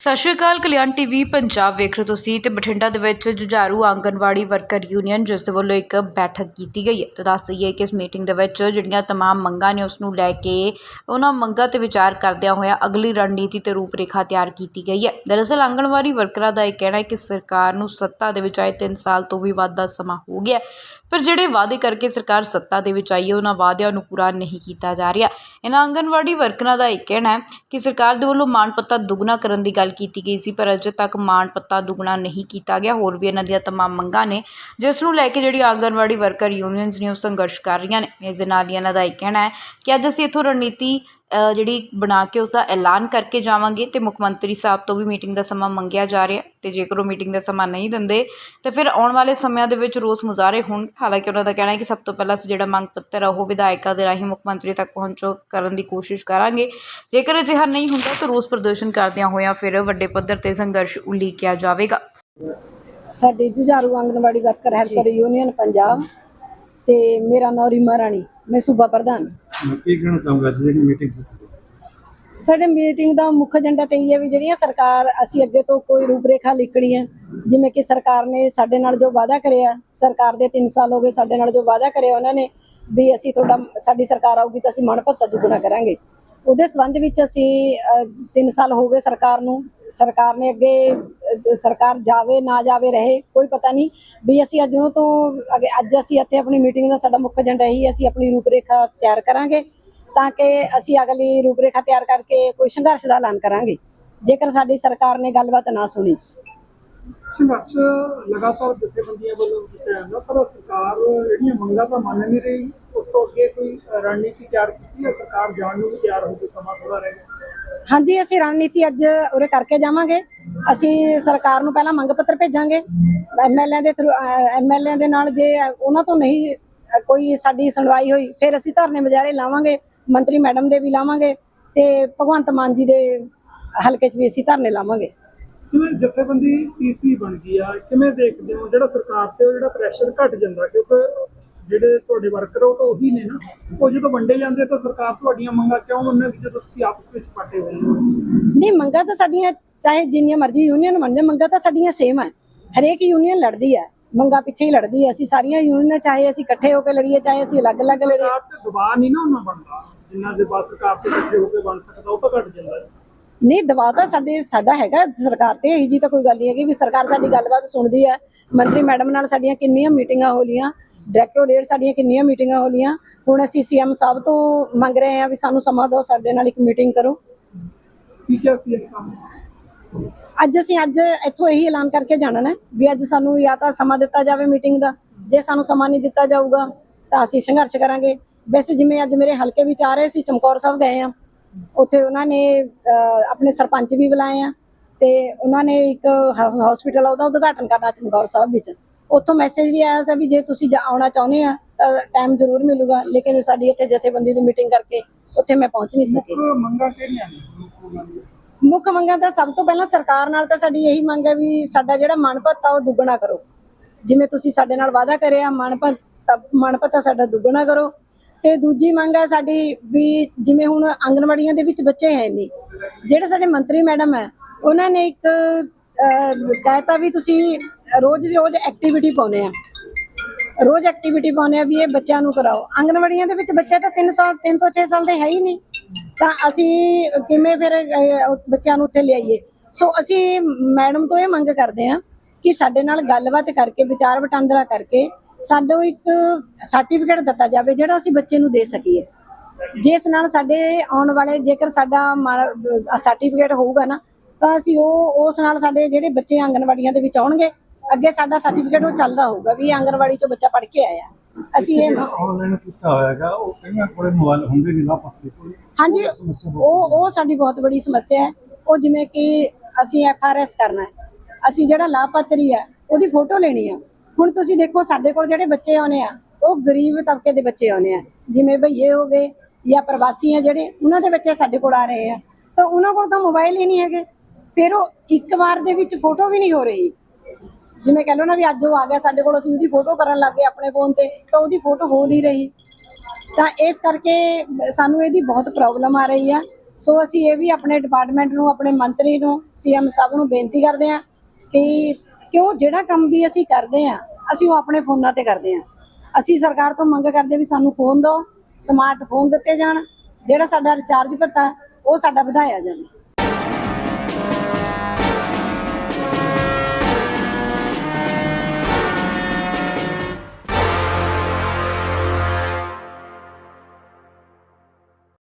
ਸਤਿ ਸ਼੍ਰੀ ਅਕਾਲ ਕਲਿਆਣ ਟੀਵੀ ਪੰਜਾਬ ਵੇਖ ਰਹੇ ਹੋ ਤੁਸੀਂ ਤੇ ਬਠਿੰਡਾ ਦੇ ਵਿੱਚ ਜੁਝਾਰੂ ਆਂਗਨਵਾੜੀ ਵਰਕਰ ਯੂਨੀਅਨ ਜਿਸ ਦੇ ਵੱਲੋਂ ਇੱਕ ਬੈਠਕ ਕੀਤੀ ਗਈ ਹੈ ਤੇ ਦੱਸ ਦਈਏ ਕਿ ਇਸ ਮੀਟਿੰਗ ਦੇ ਵਿੱਚ ਜਿਹੜੀਆਂ तमाम ਮੰਗਾਂ ਨੇ ਉਸ ਨੂੰ ਲੈ ਕੇ ਉਹਨਾਂ ਮੰਗਾਂ ਤੇ ਵਿਚਾਰ ਕਰਦਿਆਂ ਹੋਇਆ ਅਗਲੀ ਰਣਨੀਤੀ ਤੇ ਰੂਪਰੇਖਾ ਤਿਆਰ ਕੀਤੀ ਗਈ ਹੈ ਦਰਅਸਲ ਆਂਗਨਵਾੜੀ ਵਰਕਰਾਂ ਦਾ ਇਹ ਕਹਿਣਾ ਹੈ ਕਿ ਸਰਕਾਰ ਨੂੰ ਸੱਤਾ ਦੇ ਵਿੱਚ ਆਏ 3 ਸਾਲ ਤੋਂ ਵੀ ਵੱਧ ਦਾ ਸਮਾਂ ਹੋ ਗਿਆ ਹੈ, ਪਰ ਜਿਹੜੇ ਵਾਅਦੇ ਕਰਕੇ ਸਰਕਾਰ ਸੱਤਾ ਦੇ ਵਿੱਚ ਆਈ ਹੈ ਉਹਨਾਂ ਵਾਅਦਿਆਂ ਨੂੰ ਪੂਰਾ ਨਹੀਂ ਕੀਤਾ ਜਾ ਰਿਹਾ ਇਹਨਾਂ ਆਂਗਨਵਾੜੀ ਵਰਕਰਾਂ ਦਾ ਇਹ ਕਹਿਣਾ ਹੈ ਕਿ ਸਰਕਾਰ ਦੇ ਵੱਲੋਂ ਮਾਣ ਪੱਤਾ ਦੁੱਗਣਾ ਕਰਨ ਦੀ ਗੱਲ ਗੱਲ ਕੀਤੀ ਗਈ ਸੀ, ਪਰ ਅਜੇ ਤੱਕ ਮਾਣ ਪੱਤਾ ਦੁੱਗਣਾ ਨਹੀਂ ਕੀਤਾ ਗਿਆ। ਹੋਰ ਵੀ ਇਹਨਾਂ ਦੀਆਂ ਤਮਾਮ ਮੰਗਾਂ ਨੇ, ਜਿਸ ਨੂੰ ਲੈ ਕੇ ਜਿਹੜੀ ਆਂਗਨਵਾੜੀ ਵਰਕਰ ਯੂਨੀਅਨਸ ਨੇ ਉਹ ਸੰਘਰਸ਼ ਕਰ ਰਹੀਆਂ ਨੇ। ਇਸ ਦੇ ਨਾਲ ਹੀ ਇਹਨਾਂ ਦਾ ਇਹ ਕਹਿਣਾ ਹੈ ਕਿ ਅੱਜ ਅਸੀਂ ਇੱਥੋਂ ਰਣਨੀਤੀ ਜਿਹੜੀ ਬਣਾ ਕੇ ਉਸਦਾ ਐਲਾਨ ਕਰਕੇ ਜਾਵਾਂਗੇ ਅਤੇ ਮੁੱਖ ਮੰਤਰੀ ਸਾਹਿਬ ਤੋਂ ਵੀ ਮੀਟਿੰਗ ਦਾ ਸਮਾਂ ਮੰਗਿਆ ਜਾ ਰਿਹਾ ਅਤੇ ਜੇਕਰ ਉਹ ਮੀਟਿੰਗ ਦਾ ਸਮਾਂ ਨਹੀਂ ਦਿੰਦੇ, ਤਾਂ ਫਿਰ ਆਉਣ ਵਾਲੇ ਸਮਿਆਂ ਦੇ ਵਿੱਚ ਰੋਸ ਮੁਜ਼ਾਹਰੇ ਹੋਣ ਹਾਲਾਂਕਿ ਉਹਨਾਂ ਦਾ ਕਹਿਣਾ ਹੈ ਕਿ ਸਭ ਤੋਂ ਪਹਿਲਾਂ ਅਸੀਂ ਜਿਹੜਾ ਮੰਗ ਪੱਤਰ ਆ, ਉਹ ਵਿਧਾਇਕਾਂ ਦੇ ਰਾਹੀਂ ਮੁੱਖ ਮੰਤਰੀ ਤੱਕ ਪਹੁੰਚੋ ਕਰਨ ਦੀ ਕੋਸ਼ਿਸ਼ ਕਰਾਂਗੇ। ਜੇਕਰ ਅਜਿਹਾ ਨਹੀਂ ਹੁੰਦਾ, ਤਾਂ ਰੋਸ ਪ੍ਰਦਰਸ਼ਨ ਕਰਦਿਆਂ ਹੋਇਆਂ ਫਿਰ ਵੱਡੇ ਪੱਧਰ ਤੇ ਸੰਘਰਸ਼ ਉਲੀਕਿਆ ਜਾਵੇਗਾ। ਸਾਡੀ ਜੁਝਾਰੂ Anganwadi worker helper union Punjab ਤੇ ਮੇਰਾ ਨਾਮ ਰੀਮਾ ਰਾਣੀ। ਮੈਂ ਸੂਬਾ ਪ੍ਰਧਾਨ। ਮੈਂ ਕੀ ਕਹਿਣਾ ਚਾਹੂੰਗਾ ਅੱਜ ਜਿਹੜੀ ਮੀਟਿੰਗ ਕੀਤੀ? ਸਾਡੇ ਮੀਟਿੰਗ ਦਾ ਮੁੱਖ ਏਜੰਡਾ ਤੇ ਇਹ ਹੈ ਵੀ ਜਿਹੜੀਆਂ ਸਰਕਾਰ ਅਸੀਂ ਅੱਗੇ ਤੋਂ ਕੋਈ ਰੂਪਰੇਖਾ ਲਿਖਣੀ ਹੈ ਜਿਵੇਂ ਕਿ ਸਰਕਾਰ ਨੇ ਸਾਡੇ ਨਾਲ ਜੋ ਵਾਅਦਾ ਕਰਿਆ ਸਰਕਾਰ ਦੇ 3 ਸਾਲ ਹੋ ਗਏ ਸਾਡੇ ਨਾਲ ਜੋ ਵਾਅਦਾ ਕਰਿਆ ਉਹਨਾਂ ਨੇ ਵੀ ਅਸੀਂ ਤੁਹਾਡਾ, ਸਾਡੀ ਸਰਕਾਰ ਆਊਗੀ ਤਾਂ ਅਸੀਂ ਮਨ ਭੱਤਾ ਦੁੱਗਣਾ ਕਰਾਂਗੇ। ਉਹਦੇ ਸੰਬੰਧ ਵਿੱਚ ਅਸੀਂ 3 ਸਾਲ ਹੋ ਗਏ ਸਰਕਾਰ ਨੂੰ। ਸਰਕਾਰ ਨੇ ਅੱਗੇ ਸਰਕਾਰ ਜਾਵੇ, ਨਾ ਜਾਵੇ, ਰਹੇ, ਕੋਈ ਪਤਾ ਨਹੀਂ। ਵੀ ਅਸੀਂ ਅੱਜ ਉਹ ਤੋਂ ਅੱਜ ਅਸੀਂ ਇੱਥੇ ਆਪਣੀ ਮੀਟਿੰਗ ਦਾ ਸਾਡਾ ਮੁੱਖ ਏਜੰਡਾ ਇਹੀ ਅਸੀਂ ਆਪਣੀ ਰੂਪਰੇਖਾ ਤਿਆਰ ਕਰਾਂਗੇ ਤਾਂ ਕਿ ਅਸੀਂ ਅਗਲੀ ਰੂਪਰੇਖਾ ਤਿਆਰ ਕਰਕੇ ਕੋਈ ਸੰਘਰਸ਼ ਦਾ ਐਲਾਨ ਕਰਾਂਗੇ। ਜੇਕਰ ਸਾਡੀ ਸਰਕਾਰ ਨੇ ਗੱਲਬਾਤ ਨਾ ਸੁਣੀ ਸੰਘਰਸ਼ ਲਗਾਤਾਰ ਜਥੇਬੰਦੀਆਂ ਵੱਲੋਂ ਕੀਤਾ ਜਾਂਦਾ, ਪਰ ਸਰਕਾਰ ਜਿਹੜੀਆਂ ਮੰਗਾਂ ਤਾਂ ਮੰਨ ਨਹੀਂ ਰਹੀ। ਉਸ ਤੋਂ ਅੱਗੇ ਕੋਈ ਰਣਨੀਤੀ ਤਿਆਰ ਕੀਤੀ ਹੈ? ਸਰਕਾਰ ਜਾਣ ਨੂੰ ਵੀ ਤਿਆਰ ਹੋ ਕੇ ਸਮਾਂ ਥੋੜਾ ਰਹਿ ਗਿਆ। ਹਾਂਜੀ, ਅਸੀਂ ਰਣਨੀਤੀ ਅੱਜ ਉਰੇ ਕਰਕੇ ਜਾਵਾਂਗੇ। ਅਸੀਂ ਸਰਕਾਰ ਨੂੰ ਪਹਿਲਾਂ ਮੰਗ ਪੱਤਰ ਭੇਜਾਂਗੇ। ਐਮਐਲਏ ਦੇ ਥਰੂ ਐਮਐਲਏ ਦੇ ਨਾਲ ਜੇ ਉਹਨਾਂ ਤੋਂ ਨਹੀਂ ਕੋਈ ਸਾਡੀ ਸੁਣਵਾਈ ਹੋਈ, ਫਿਰ ਅਸੀਂ ਧਰਨੇ ਬਜਾਰੇ ਲਾਵਾਂਗੇ। ਮੰਤਰੀ ਮੈਡਮ ਦੇ ਵੀ ਲਾਵਾਂਗੇ ਤੇ ਭਗਵੰਤ ਮਾਨ ਜੀ ਦੇ ਹਲਕੇ 'ਚ ਵੀ ਅਸੀਂ ਧਰਨੇ ਲਾਵਾਂਗੇ। ਕਿਵੇਂ ਜਥੇਬੰਦੀ ਤੀਸਰੀ ਬਣ ਗਈ ਆ? ਕਿਵੇਂ ਦੇਖਦੇ ਹੋ? ਜਿਹੜਾ ਸਰਕਾਰ ਤੇ ਉਹ ਜਿਹੜਾ ਪ੍ਰੈਸ਼ਰ ਘਟ ਜਾਂਦਾ ਕਿਉਂਕਿ ਜਿਹੜੇ ਤੁਹਾਡੇ ਵਰਕਰ ਉਹ ਤਾਂ ਉਹੀ ਨੇ ਨਾ। ਉਹ ਜਦੋਂ ਵੰਡੇ ਜਾਂਦੇ ਤਾਂ ਸਰਕਾਰ ਤੁਹਾਡੀਆਂ ਮੰਗਾਂ ਕਿਉਂ ਮੰਨੇ ਜਦੋਂ ਤੁਸੀਂ ਆਪਸ ਵਿੱਚ ਪਾਟੇ ਹੋਏ ਹੋ। ਨਹੀਂ ਮੰਗਾਂ ਤਾਂ ਸਾਡੀਆਂ ਚਾਹੇ ਜਿੰਨੀਆਂ ਮਰਜ਼ੀ ਯੂਨੀਅਨ ਜਾਣ ਮੰਗਾਂ ਤਾਂ ਸਾਡੀਆਂ ਸੇਮ ਹੈ ਹਰੇਕ ਯੂਨੀਅਨ ਲੜਦੀ ਹੈ ਮੰਗਾਂ ਪਿੱਛੇ ਹੀ ਲੜਦੀ ਹੈ ਅਸੀਂ ਸਾਰੀਆਂ ਯੂਨੀਅਨਾਂ ਚਾਹੇ ਅਸੀਂ ਇਕੱਠੇ ਹੋ ਕੇ ਲੜੀਏ ਚਾਹੇ ਅਸੀਂ ਅਲੱਗ-ਅਲੱਗ ਲੜੀਏ। ਸਰਕਾਰ ਤੇ ਦਬਾਅ ਨਹੀਂ ਨਾ ਉਹਨਾਂ ਬਣਦਾ। ਜਿੰਨਾ ਦੇ ਬਾਅਦ ਸਰਕਾਰ ਤੇ ਇਕੱਠੇ ਹੋ ਕੇ ਬਣ ਸਕਦਾ ਉਹ ਤਾਂ ਘਟ ਜਾਂਦਾ। ਨਹੀਂ ਦਬਾਅ ਤਾਂ ਸਾਡੇ ਸਾਡਾ ਹੈਗਾ ਸਰਕਾਰ ਤੇ ਇਹੀ ਜੀ ਤਾਂ ਕੋਈ ਗੱਲ ਨਹੀਂ ਹੈਗੀ ਵੀ ਸਰਕਾਰ ਸਾਡੀ ਗੱਲਬਾਤ ਸੁਣਦੀ ਹੈ। ਮੰਤਰੀ ਮੈਡਮ ਨਾਲ ਸਾਡੀਆਂ ਕਿੰਨੀਆਂ ਮੀਟਿੰਗਾਂ ਹੋ ਲੀਆਂ ਡਾਇਰੈਕਟੋਰੇਟ ਸਾਡੀਆਂ ਕਿੰਨੀਆਂ ਮੀਟਿੰਗਾਂ ਹੋ ਲੀਆਂ ਹੁਣ ਅਸੀਂ ਸੀਐਮ ਸਾਹਿਬ ਤੋਂ ਮੰਗ ਰਹੇ ਹਾਂ ਵੀ ਸਾਨੂੰ ਸਮਾਂ ਦਿਓ ਸਾਡੇ ਨਾਲ ਇੱਕ ਮੀਟਿੰਗ ਕਰੋ। ਕੀ ਕਿਹਾ ਸੀ ਅੱਜ ਅਸੀਂ ਅੱਜ ਇੱਥੋਂ ਇਹੀ ਐਲਾਨ ਕਰਕੇ ਜਾਣਾ ਹੈ ਵੀ ਅੱਜ ਸਾਨੂੰ ਜਾਂ ਤਾਂ ਸਮਾਂ ਦਿੱਤਾ ਜਾਵੇ ਮੀਟਿੰਗ ਦਾ ਜੇ ਸਾਨੂੰ ਸਮਾਂ ਨਹੀਂ ਦਿੱਤਾ ਜਾਊਗਾ ਤਾਂ ਅਸੀਂ ਸੰਘਰਸ਼ ਕਰਾਂਗੇ। ਵੈਸੇ ਜਿਵੇਂ ਅੱਜ ਮੇਰੇ ਹਲਕੇ ਵਿੱਚ ਆ ਰਹੇ ਸੀ ਚਮਕੌਰ ਸਾਹਿਬ ਗਏ ਆ ਉੱਥੇ ਉਹਨਾਂ ਨੇ ਆਪਣੇ ਸਰਪੰਚ ਵੀ ਬੁਲਾਏ ਆ ਤੇ ਉਹਨਾਂ ਨੇ ਇੱਕ ਹਸਪੀਟਲ ਉਹਦਾ ਉਦਘਾਟਨ ਕਰਨਾ ਚਮਕੌਰ ਸਾਹਿਬ ਵਿੱਚ। ਉੱਥੋਂ ਮੈਸੇਜ ਵੀ ਆਇਆ ਸੀ ਵੀ ਜੇ ਤੁਸੀਂ ਆਉਣਾ ਚਾਹੁੰਦੇ ਆ ਤਾਂ ਟਾਈਮ ਜ਼ਰੂਰ ਮਿਲੂਗਾ ਲੇਕਿਨ ਸਾਡੀ ਇੱਥੇ ਜਥੇਬੰਦੀ ਦੀ ਮੀਟਿੰਗ ਕਰਕੇ ਉੱਥੇ ਮੈਂ ਪਹੁੰਚ ਨਹੀਂ ਸਕੀ। ਮੁੱਖ ਮੰਗਾਂ ਕਿਹੜੀਆਂ ਨੇ? ਮੁੱਖ ਮੰਗਾਂ ਦੀਆਂ? ਮੁੱਖ ਮੰਗਾਂ ਤਾਂ ਸਭ ਤੋਂ ਪਹਿਲਾਂ ਸਰਕਾਰ ਨਾਲ ਤਾਂ ਸਾਡੀ ਇਹੀ ਮੰਗ ਹੈ ਵੀ ਸਾਡਾ ਜਿਹੜਾ ਮਨਪੱਤਾ ਉਹ ਦੁੱਗਣਾ ਕਰੋ। ਜਿਵੇਂ ਤੁਸੀਂ ਸਾਡੇ ਨਾਲ ਵਾਅਦਾ ਕਰਿਆ ਮਨਪੱਤਾ ਮਨਪੱਤਾ ਸਾਡਾ ਦੁੱਗਣਾ ਕਰੋ। ਤੇ ਦੂਜੀ ਮੰਗ ਆ ਸਾਡੀ ਵੀ ਜਿਵੇਂ ਹੁਣ ਆਂਗਨਵਾੜੀਆਂ ਦੇ ਵਿੱਚ ਬੱਚੇ ਹੈ ਨਹੀਂ, ਜਿਹੜੇ ਸਾਡੇ ਮੰਤਰੀ ਮੈਡਮ ਹੈ, ਉਹਨਾਂ ਨੇ ਇੱਕ ਕਹਿਤਾ ਵੀ ਤੁਸੀਂ ਰੋਜ਼ ਦੀ ਰੋਜ਼ ਐਕਟੀਵਿਟੀ ਪਾਉਨੇ ਆ। ਰੋਜ਼ ਐਕਟੀਵਿਟੀ ਪਾਉਨੇ ਆ ਵੀ ਇਹ ਬੱਚਿਆਂ ਨੂੰ ਕਰਾਓ। ਆਂਗਨਵਾੜੀਆਂ ਦੇ ਵਿੱਚ ਬੱਚੇ ਤਾਂ 3 ਸਾਲ 3 ਤੋਂ 6 ਸਾਲ ਦੇ ਹੈ ਹੀ ਨਹੀਂ। ਤਾਂ ਅਸੀਂ ਕਿਵੇਂ ਫਿਰ ਬੱਚਿਆਂ ਨੂੰ ਉੱਥੇ ਲਿਆਈਏ? ਸੋ ਅਸੀਂ ਮੈਡਮ ਤੋਂ ਇਹ ਮੰਗ ਕਰਦੇ ਹਾਂ ਕਿ ਸਾਡੇ ਨਾਲ ਗੱਲਬਾਤ ਕਰਕੇ, ਵਿਚਾਰ ਵਟਾਂਦਰਾ ਕਰਕੇ ਸਾਨੂੰ ਇੱਕ ਸਰਟੀਫਿਕੇਟ ਦਿੱਤਾ ਜਾਵੇ ਜਿਹੜਾ ਅਸੀਂ ਬੱਚੇ ਨੂੰ ਦੇ ਸਕੀਏ। ਜਿਸ ਨਾਲ ਸਾਡੇ ਆਉਣ ਵਾਲੇ ਜੇਕਰ ਸਾਡਾ ਸਰਟੀਫਿਕੇਟ ਹੋਊਗਾ ਨਾ ਤਾਂ ਅਸੀਂ ਉਹ ਉਸ ਨਾਲ ਸਾਡੇ ਜਿਹੜੇ ਬੱਚੇ ਆਂਗਨਵਾੜੀਆਂ ਦੇ ਵਿੱਚ ਆਉਣਗੇ ਅੱਗੇ ਸਾਡਾ ਸਰਟੀਫਿਕੇਟ ਉਹ ਚੱਲਦਾ ਹੋਊਗਾ ਵੀ ਆਂਗਨਵਾੜੀ ਚੋਂ ਬੱਚਾ ਪੜ੍ਹ ਕੇ ਆਇਆ। ਅਸੀਂ ਇਹ ਆਨਲਾਈਨ ਕੀਤਾ ਹੋਇਆਗਾ ਉਹ ਕਹਿੰਦਾ ਕੋਲੇ ਮੋਬਾਈਲ ਹੁੰਦੇ ਨਹੀਂ ਲਾਪਰਵਾਹੀ ਕੋਈ ਹਾਂਜੀ ਉਹ ਉਹ ਸਾਡੀ ਬਹੁਤ ਬੜੀ ਸਮੱਸਿਆ ਹੈ। ਉਹ ਜਿਵੇਂ ਕਿ ਅਸੀਂ ਐਫ ਆਰ ਐਸ ਕਰਨਾ ਹੈ। ਅਸੀਂ ਜਿਹੜਾ ਲਾਭਪਾਤਰੀ ਹੈ ਉਹਦੀ ਫੋਟੋ ਲੈਣੀ ਆ। ਹੁਣ ਤੁਸੀਂ ਦੇਖੋ, ਸਾਡੇ ਕੋਲ ਜਿਹੜੇ ਬੱਚੇ ਆਉਨੇ ਆ, ਉਹ ਗਰੀਬ ਤਬਕੇ ਦੇ ਬੱਚੇ ਆਉਨੇ ਆ। ਜਿਵੇਂ ਭਈਏ ਹੋ ਗਏ ਜਾਂ ਪ੍ਰਵਾਸੀ ਆ ਜਿਹੜੇ, ਉਹਨਾਂ ਦੇ ਬੱਚੇ ਸਾਡੇ ਕੋਲ ਆ ਰਹੇ ਆ। ਤਾਂ ਉਹਨਾਂ ਕੋਲ ਤਾਂ ਮੋਬਾਈਲ ਹੀ ਨਹੀਂ ਹੈਗੇ। ਫਿਰ ਉਹ ਇੱਕ ਵਾਰ ਦੇ ਵਿੱਚ ਫੋਟੋ ਵੀ ਨਹੀਂ ਹੋ ਰਹੀ। ਜਿਵੇਂ ਕਹ ਲਓ ਨਾ ਵੀ ਅੱਜ ਉਹ ਆ ਗਿਆ, ਸਾਡੇ ਕੋਲ ਅਸੀਂ ਉਹਦੀ ਫੋਟੋ ਕਰਨ ਲੱਗ ਗਏ ਆਪਣੇ ਫੋਨ ਤੇ, ਤਾਂ ਉਹਦੀ ਫੋਟੋ ਹੋ ਨਹੀਂ ਰਹੀ। ਤਾਂ ਇਸ ਕਰਕੇ ਸਾਨੂੰ ਇਹਦੀ ਬਹੁਤ ਪ੍ਰੋਬਲਮ ਆ ਰਹੀ ਆ। ਸੋ ਅਸੀਂ ਇਹ ਵੀ ਆਪਣੇ ਡਿਪਾਰਟਮੈਂਟ ਨੂੰ, ਆਪਣੇ ਮੰਤਰੀ ਨੂੰ ਸੀਐਮ ਸਾਹਿਬ ਨੂੰ ਬੇਨਤੀ ਕਰਦੇ ਹਾਂ ਕਿ ਕਿਉਂ ਜਿਹੜਾ ਕੰਮ ਵੀ ਅਸੀਂ ਕਰਦੇ ਹਾਂ ਅਸੀਂ ਉਹ ਆਪਣੇ ਫੋਨਾਂ ਤੇ ਕਰਦੇ ਹਾਂ। ਅਸੀਂ ਸਰਕਾਰ ਤੋਂ ਮੰਗ ਕਰਦੇ ਵੀ ਸਾਨੂੰ ਫੋਨ ਦਿਓ ਸਮਾਰਟ ਫੋਨ ਦਿੱਤੇ ਜਾਣ, ਜਿਹੜਾ ਸਾਡਾ ਰਿਚਾਰਜ ਭੱਤਾ, ਉਹ ਸਾਡਾ ਵਧਾਇਆ ਜਾਵੇ।